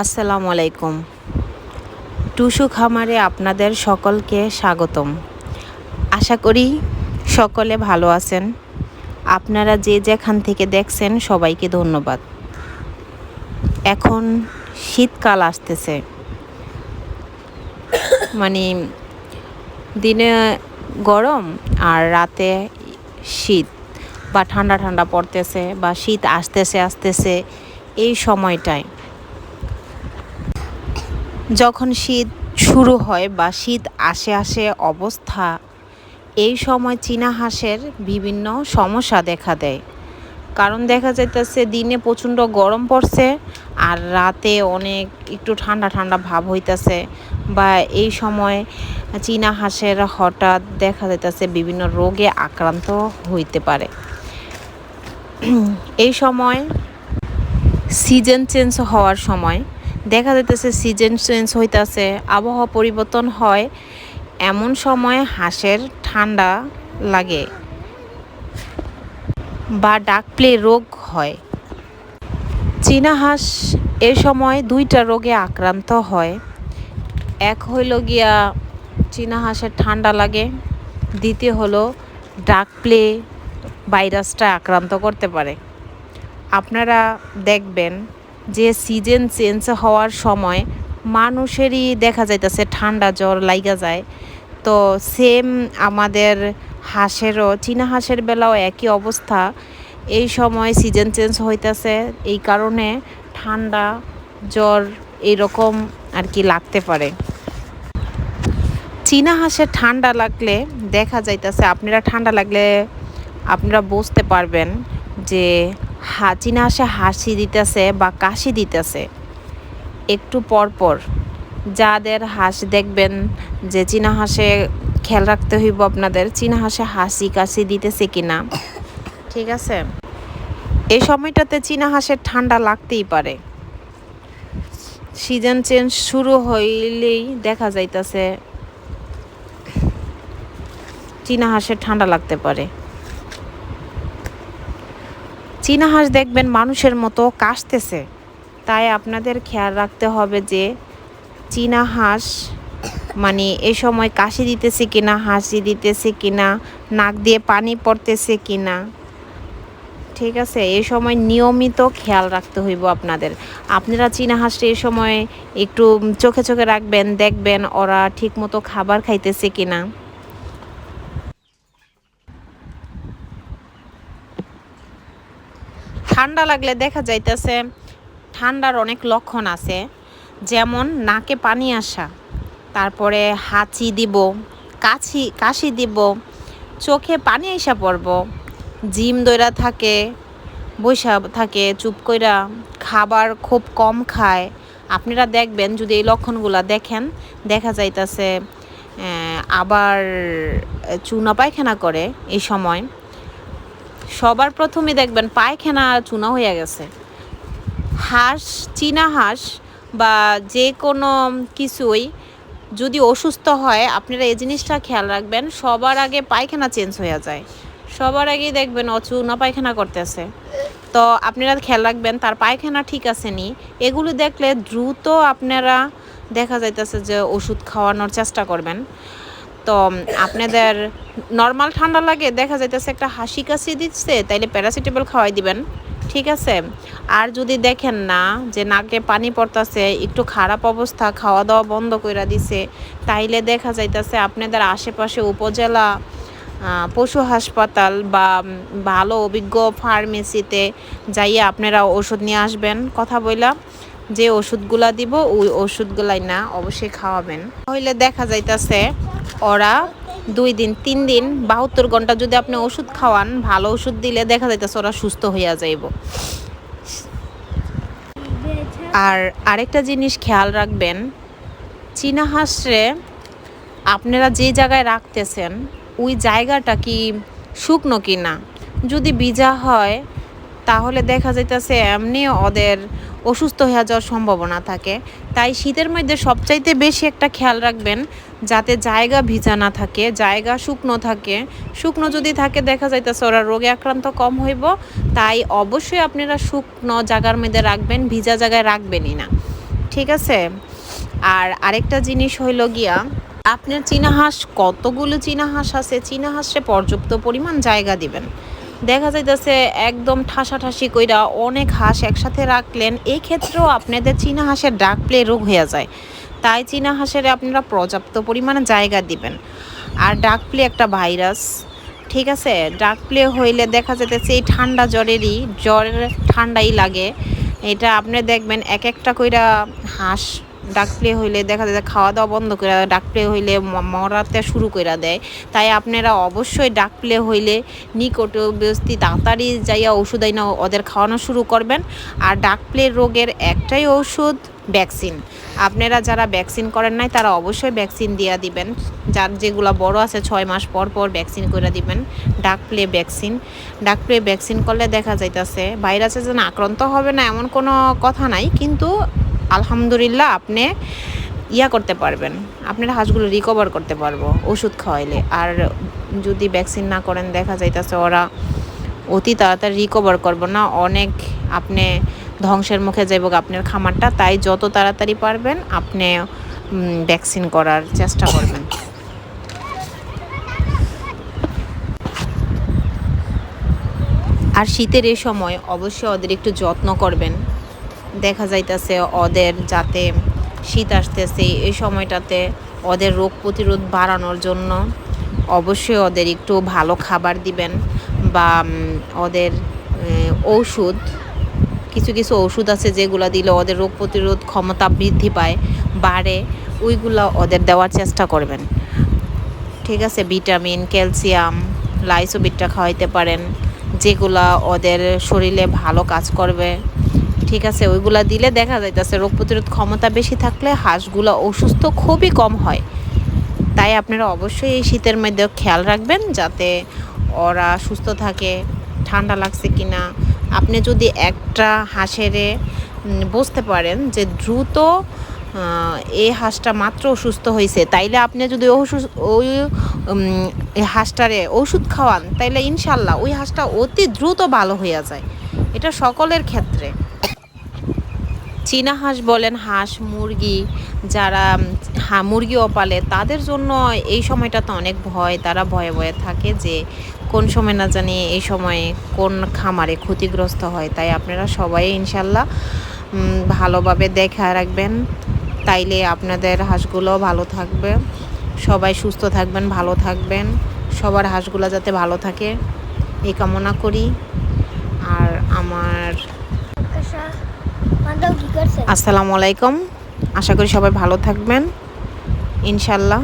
আসসালামু আলাইকুম। টুসু খামারে আপনাদের সকলকে স্বাগতম। আশা করি সকলে ভালো আছেন। আপনারা যে যেখান থেকে দেখছেন সবাইকে ধন্যবাদ। এখন শীতকাল আসতেছে। মানে দিনে গরম আর রাতে শীত বা ঠান্ডা ঠান্ডা পড়তেছে বা শীত আসতেছে আসতেছে এই সময়টায়। যখন শীত শুরু হয় বা শীত আসে আসে অবস্থা, এই সময় চীনা হাঁসের বিভিন্ন সমস্যা দেখা দেয়। কারণ দেখা যাইতেছে দিনে প্রচণ্ড গরম পড়ছে আর রাতে অনেক একটু ঠান্ডা ঠান্ডা ভাব হইতেছে বা এই সময় চীনা হাঁসের হঠাৎ দেখা যাইতেছে বিভিন্ন রোগে আক্রান্ত হইতে পারে। এই সময় সিজন চেঞ্জ হওয়ার সময় দেখা যাইতেছে সিজন চেঞ্জ হইতাছে, আবহাওয়া পরিবর্তন হয়, এমন সময় হাঁসের ঠান্ডা লাগে বা ডাকপ্লে রোগ হয়। চীনা হাঁস এ সময় দুইটা রোগে আক্রান্ত হয়। এক হইল গিয়া চীনা হাঁসের ঠান্ডা লাগে, দ্বিতীয় হলো ডাকপ্লে ভাইরাসটা আক্রান্ত করতে পারে। আপনারা দেখবেন যে সিজন চেঞ্জ হওয়ার সময় মানুষেরই দেখা যাইতেছে ঠান্ডা জ্বর লাইগা যায়। তো সেম আমাদের হাঁসেরও, চীনা হাঁসের বেলাও একই অবস্থা। এই সময় সিজন চেঞ্জ হইতেছে, এই কারণে ঠান্ডা জ্বর এইরকম আর কি লাগতে পারে। চীনা হাঁসের ঠান্ডা লাগলে দেখা যাইতেছে, আপনারা ঠান্ডা লাগলে আপনারা বুঝতে পারবেন যে হা চীনা হাঁসে হাসি দিতেছে বা কাশি দিতেছে। একটু পর পর যাদের হাঁস দেখবেন যে চীনা হাঁসে খেয়াল রাখতে হইব আপনাদের, চীনা হাঁসে হাসি কাশি দিতেছে কিনা। ঠিক আছে? এই সময়টাতে চীনা হাঁসের ঠান্ডা লাগতেই পারে। সিজন চেঞ্জ শুরু হইলেই দেখা যাইতেছে চীনা হাঁসের ঠান্ডা লাগতে পারে। চীনা হাঁস দেখবেন মানুষের মতো কাশতেছে। তাই আপনাদের খেয়াল রাখতে হবে যে চীনা হাঁস মানে এ সময় কাশি দিতেছে কিনা, হাসি দিতেছে কিনা, নাক দিয়ে পানি পড়তেছে কিনা। ঠিক আছে? এ সময় নিয়মিত খেয়াল রাখতে হইব আপনাদের। আপনারা চীনা হাঁসটা এ সময় একটু চোখে চোখে রাখবেন, দেখবেন ওরা ঠিক মতো খাবার খাইতেছে কিনা। ঠান্ডা লাগলে দেখা যাইতেছে ঠান্ডার অনেক লক্ষণ আছে। যেমন নাকে পানি আসা, তারপরে হাঁচি দিব, কাছি, কাশি দিব, চোখে পানি এসা পড়ব, জিম দইরা থাকে বৈশা থাকে, চুপ কইরা খাবার খুব কম খায়। আপনারা দেখবেন যদি এই লক্ষণগুলো দেখেন, দেখা যাইতেছে আবার চুনা পায়খানা করে এই সময়। সবার প্রথমে দেখবেন পায়খানা চুনা হয়ে গেছে। হাঁস, চীনা হাঁস বা যে কোনো কিছুই যদি অসুস্থ হয়, আপনারা এই জিনিসটা খেয়াল রাখবেন, সবার আগে পায়খানা চেঞ্জ হয়ে যায়। সবার আগেই দেখবেন অচুনা পায়খানা করতেছে। তো আপনারা খেয়াল রাখবেন, তার পায়খানা ঠিক আছে নি এগুলো দেখলে দ্রুত আপনারা দেখা যাইতেছে যে ওষুধ খাওয়ানোর চেষ্টা করবেন। তো আপনাদের নর্মাল ঠান্ডা লাগে, দেখা যাইতেছে একটা হাসি কাশি দিচ্ছে, তাইলে প্যারাসিটামল খাওয়াই দিবেন, ঠিক আছে? আর যদি দেখেন না যে নাকে পানি পড়তেছে, একটু খারাপ অবস্থা খাওয়া দাওয়া বন্ধ করে দিছে, তাইলে দেখা যাইতেছে আপনাদের আশেপাশে উপজেলা পশু হাসপাতাল বা ভালো অভিজ্ঞ ফার্মেসিতে যাইয়ে আপনারা ওষুধ নিয়ে আসবেন, কথা বললাম যে ওষুধগুলা দিব, ওই ওষুধগুলাই না, অবশ্যই খাওয়াবেন। তাহলে দেখা যাইতেছে ওরা দুই দিন, তিন দিন বাহাত্তর ঘণ্টা যদি আপনি ওষুধ খাওয়ান, ভালো ওষুধ দিলে দেখা যাইতেছে ওরা সুস্থ হইয়া যাইব। আর আরেকটা জিনিস খেয়াল রাখবেন, চীনা হাঁসরে আপনারা যে জায়গায় রাখতেছেন, ওই জায়গাটা কি শুকনো কি না যদি ভিজা হয়, তাহলে দেখা যাইতেছে এমনি ওদের অসুস্থ হয়ে যাওয়ার সম্ভাবনা থাকে। তাই শীতের মধ্যে সবচাইতে বেশি একটা খেয়াল রাখবেন যাতে জায়গা ভিজা না থাকে, জায়গা শুকনো থাকে। শুকনো যদি থাকে, দেখা যাইতেছে ওরা রোগে আক্রান্ত কম হইব। তাই অবশ্যই আপনারা শুকনো জায়গার মধ্যে রাখবেন, ভিজা জায়গায় রাখবেনই না। ঠিক আছে? আর আরেকটা জিনিস হইল গিয়া, আপনার চীনা হাঁস, কতগুলো চীনা হাঁস আছে? চীনা হাঁসে পর্যাপ্ত পরিমাণ জায়গা দিবেন। দেখা যাইতেছে একদম ঠাসাঠাসি কইরা অনেক হাঁস একসাথে রাখলেন। এই ক্ষেত্রেও আপনাদের চীনা হাঁসের ডাক প্লে রোগ হয়ে যায়। তাই চীনা হাঁসের আপনারা পর্যাপ্ত পরিমাণে জায়গা দিবেন। আর ডাক প্লে একটা ভাইরাস, ঠিক আছে? ডাক প্লে হইলে দেখা যেতেছে এই ঠান্ডা জ্বরেরই জ্বর ঠান্ডাই লাগে। এটা আপনি দেখবেন, এক একটা কইরা হাঁস ডাক প্লে হইলে দেখা যায় খাওয়া দাওয়া বন্ধ করে ডাক প্লে হইলে মরাতে শুরু করে দেয়। তাই আপনারা অবশ্যই ডাক প্লে হইলে নিকটবর্তী তাড়াতাড়ি যাইয়া ওষুধ আইনা ওদের খাওয়ানো শুরু করবেন। আর ডাক প্লে রোগের একটাই ওষুধ ভ্যাকসিন। আপনারা যারা ভ্যাকসিন করেন নাই, তারা অবশ্যই ভ্যাকসিন দিয়া দিবেন। যার যেগুলো বড় আছে, ছয় মাস পর পর ভ্যাকসিন করে দিবেন। Duck plague vaccine. Duck plague vaccine করলে দেখা যাইতাছে, ভাইরাসে যেন আক্রান্ত হবে না এমন কোনো কথা নাই। কিন্তু আলহামদুলিল্লাহ আপনি ইয়া করতে পারবেন। আপনার হাঁসগুলো রিকভার করতে পারব ওষুধ খাওয়াইলে। আর যদি ভ্যাকসিন না করেন, দেখা যাইতাছে ওরা অতি তাড়াতাড়ি রিকভার করব না। অনেক আপনি ধ্বংসের মুখে যাইব আপনার খামারটা। তাই যত তাড়াতাড়ি পারবেন, আপনি ভ্যাকসিন করার চেষ্টা করবেন। আর শীতের এই সময় অবশ্যই ওদের একটু যত্ন করবেন। দেখা যাইতাছে ওদের যাতে শীত আসতেছে, এই সময়টাতে ওদের রোগ প্রতিরোধ বাড়ানোর জন্য অবশ্যই ওদের একটু ভালো খাবার দিবেন বা ওদের ঔষধ, কিছু কিছু ওষুধ আছে যেগুলো দিলে ওদের রোগ প্রতিরোধ ক্ষমতা বৃদ্ধি পায়, বাড়ে, ওইগুলো ওদের দেওয়ার চেষ্টা করবেন। ঠিক আছে, ভিটামিন, ক্যালসিয়াম, লাইসোবিটটা খাওয়াইতে পারেন, যেগুলা ওদের শরীরে ভালো কাজ করবে। ঠিক আছে, ওইগুলা দিলে দেখা যাইতেছে রোগ প্রতিরোধ ক্ষমতা বেশি থাকলে হাঁসগুলো অসুস্থ খুবই কম হয়। তাই আপনারা অবশ্যই এই শীতের মধ্যে খেয়াল রাখবেন যাতে ওরা সুস্থ থাকে, ঠান্ডা লাগছে কি না আপনি যদি একটা হাঁসেরে বুঝতে পারেন যে দ্রুত এই হাঁসটা মাত্র অসুস্থ হয়েছে তাইলে আপনি যদি ওই হাঁসটারে ওষুধ খাওয়ান, তাইলে ইনশাল্লাহ ওই হাঁসটা অতি দ্রুত ভালো হয়ে যায়। এটা সকলের ক্ষেত্রে। চীনা হাঁস বলেন, হাঁস, মুরগি, যারা হা মুরগিও পালে তাদের জন্য এই সময়টা তো অনেক ভয়, তারা ভয়ে ভয়ে থাকে যে কোন সময় না জানি এই সময়ে কোন খামারে ক্ষতিগ্রস্ত হয়। তাই আপনারা সবাই ইনশাল্লাহ ভালোভাবে দেখা রাখবেন। তাইলে আপনাদের হাঁসগুলো ভালো থাকবে। সবাই সুস্থ থাকবেন, ভালো থাকবেন। সবার হাঁসগুলো যাতে ভালো থাকে, এই কামনা করি। আর আমার আসসালামু আলাইকুম। আশা করি সবাই ভালো থাকবেন। ইনশাল্লাহ